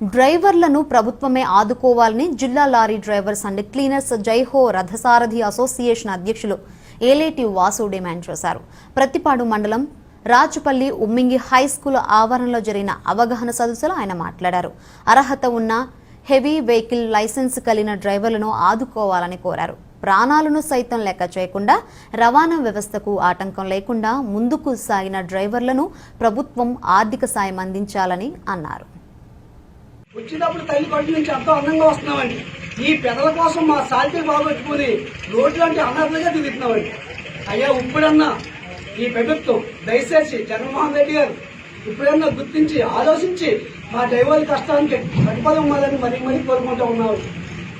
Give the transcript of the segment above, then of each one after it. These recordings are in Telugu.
డ్రైవర్లను ప్రభుత్వమే ఆదుకోవాలని జిల్లా lorry drivers and cleaners Jai Ho Rathasarathi association అధ్యక్షులు ఏలేటి వాసు డిమాండ్ చేశారు. ప్రతిపాడు మండలం రాచుపల్లి ఉమ్మింగి హై స్కూల్ ఆవరణలో జరిగిన అవగాహన సదస్సులో ఆయన మాట్లాడారు. అర్హత ఉన్న హెవీ వెహికల్ లైసెన్స్ కలిగిన డ్రైవర్లను ఆదుకోవాలని కోరారు. ప్రాణాలను సైతం లెక్క చేయకుండా రవాణా వ్యవస్థకు ఆటంకం లేకుండా ముందుకు సాగిన డ్రైవర్లను ప్రభుత్వం ఆర్థిక సాయం అందించాలని అన్నారు. వచ్చినప్పుడు తల్లి కడుపు నుంచి ఎంతో అందంగా వస్తున్నామండి. ఈ పెదల కోసం మా సాల్తీ బాగొట్టుకుని రోడ్లు అంటే అనర్హంగా తిరుగుతున్నామండి. అయ్యా ఇప్పుడన్నా ఈ ప్రభుత్వం దయచేసి జగన్మోహన్ రెడ్డి గారు ఇప్పుడన్నా గుర్తించి ఆలోచించి మా డ్రైవర్ల కష్టానికి ప్రతిఫలం ఇవ్వాలని మరి మరీ కోరుకుంటూ ఉన్నారు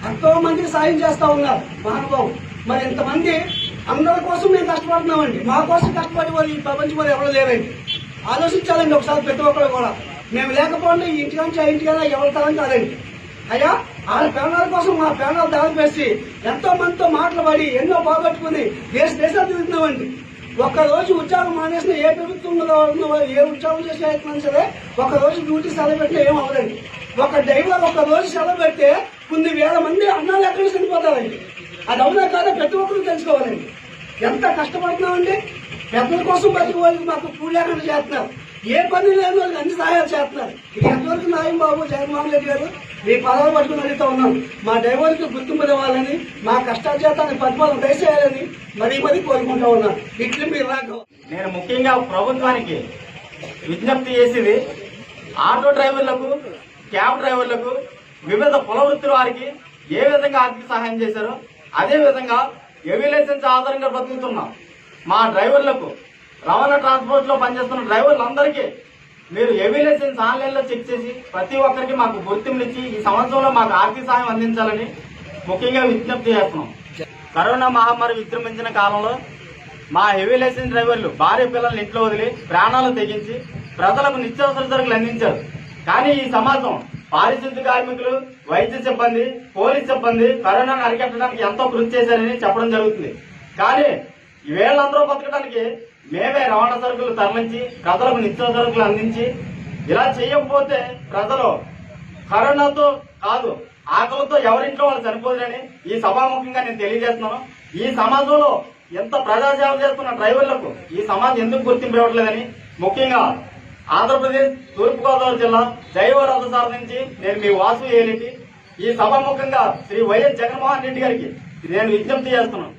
ఎంతో మందికి సాయం చేస్తూ ఉన్నారు మహానుభావం మరి ఇంతమంది అందరి కోసం మేము కష్టపడుతున్నామండి. మా కోసం కష్టపడే వాళ్ళు ఈ ప్రపంచం వాళ్ళు ఎవరు లేరండి. ఆలోచించాలండి ఒకసారి ప్రతి ఒక్కరు కూడా. మేము లేకపోతే ఇంటి నుంచి ఆ ఇంటికైనా ఎవరి తరం కాదండి. అయ్యా వాళ్ళ ప్రాణాల కోసం మా ప్రాణాలు దారి ఎంతో మందితో మాట్లాడి ఎన్నో బాగట్టుకుని దేశ దేశాలు తిరుగుతున్నామండి. ఒక్కరోజు ఉద్యోగం మానేసిన ఏ ప్రభుత్వంలో ఉన్న ఏ ఉద్యోగం చేసే అయినా సరే ఒక రోజు డ్యూటీ సెలవు పెట్టినా ఏం అవ్వదండి. ఒక డ్రైవర్ ఒక రోజు సెలవు పెడితే కొన్ని వేల మంది అన్నాలు ఎక్కడ చనిపోతారండి. అది అవునా కాదా? ప్రతి ఒక్కరు తెలుసుకోవాలండి. ఎంత కష్టపడుతున్నామండి? పెద్దల కోసం బతికి వాళ్ళు మాకు పూలేకుండా చేస్తున్నారు. ఏ పని లేని వాళ్ళకి అన్ని సహాయాలు చేస్తున్నారు. ఇది ఎంతవరకు నాయం బాబు జగన్మోహన్ రెడ్డి గారు మీ పదవులు పట్టుకుని అడుగుతూ ఉన్నాం. మా డ్రైవర్కి గుర్తింపు ఇవ్వాలని మా కష్టాల చేత ప్రతిఫలం దయచేయాలని మరీ మరీ కోరుకుంటా ఉన్నాను ఇట్లు మీరు నాకు నేను ముఖ్యంగా ప్రభుత్వానికి విజ్ఞప్తి చేసేది ఆటో డ్రైవర్లకు క్యాబ్ డ్రైవర్లకు వివిధ కుల వృత్తుల వారికి ఏ విధంగా ఆర్థిక సహాయం చేశారో అదేవిధంగా విధంగా లైసెన్స్ ఆధారంగా బ్రతుకుతున్నాం మా డ్రైవర్లకు రవాణా ట్రాన్స్పోర్ట్లో పనిచేస్తున్న డ్రైవర్లందరికీ మీరు హెవీ లైసెన్స్ ఆన్లైన్లో చెక్ చేసి ప్రతి ఒక్కరికి మాకు గుర్తింపులు ఇచ్చి ఈ సంవత్సరంలో మాకు ఆర్థిక సాయం అందించాలని ముఖ్యంగా విజ్ఞప్తి చేస్తున్నాం. కరోనా మహమ్మారి విజృంభించిన కాలంలో మా హెవీ లైసెన్స్ డ్రైవర్లు భార్య పిల్లల్ని ఇంట్లో వదిలి ప్రాణాలు తెగించి ప్రజలకు నిత్యావసర సరుకులు అందించారు. కానీ ఈ సమాజం పారిశుద్ధ్య కార్మికులు వైద్య సిబ్బంది పోలీస్ సిబ్బంది కరోనాను అరికట్టడానికి ఎంతో కృషి చేశారని చెప్పడం జరుగుతుంది. కానీ వీళ్ళందరూ వేళ్ళందరూ బతకడానికి మేమే రవాణా సరుకులు తరలించి ప్రజలకు నిత్య సరుకులు అందించి ఇలా చేయకపోతే ప్రజలు కరోనాతో కాదు ఆకలితో ఎవరింట్లో వాళ్ళు చనిపోదురని ఈ సభాముఖంగా నేను తెలియజేస్తున్నాను. ఈ సమాజంలో ఎంత ప్రజాసేవ చేస్తున్న డ్రైవర్లకు ఈ సమాజం ఎందుకు గుర్తింపు ఇవ్వట్లేదని ముఖ్యంగా ఆంధ్రప్రదేశ్ తూర్పుగోదావరి జిల్లా జైవ రథసార నుంచి నేను మీ వాసు ఏలిటి. ఈ సభాముఖంగా శ్రీ వైఎస్ జగన్మోహన్ రెడ్డి గారికి నేను విజ్ఞప్తి చేస్తున్నాను.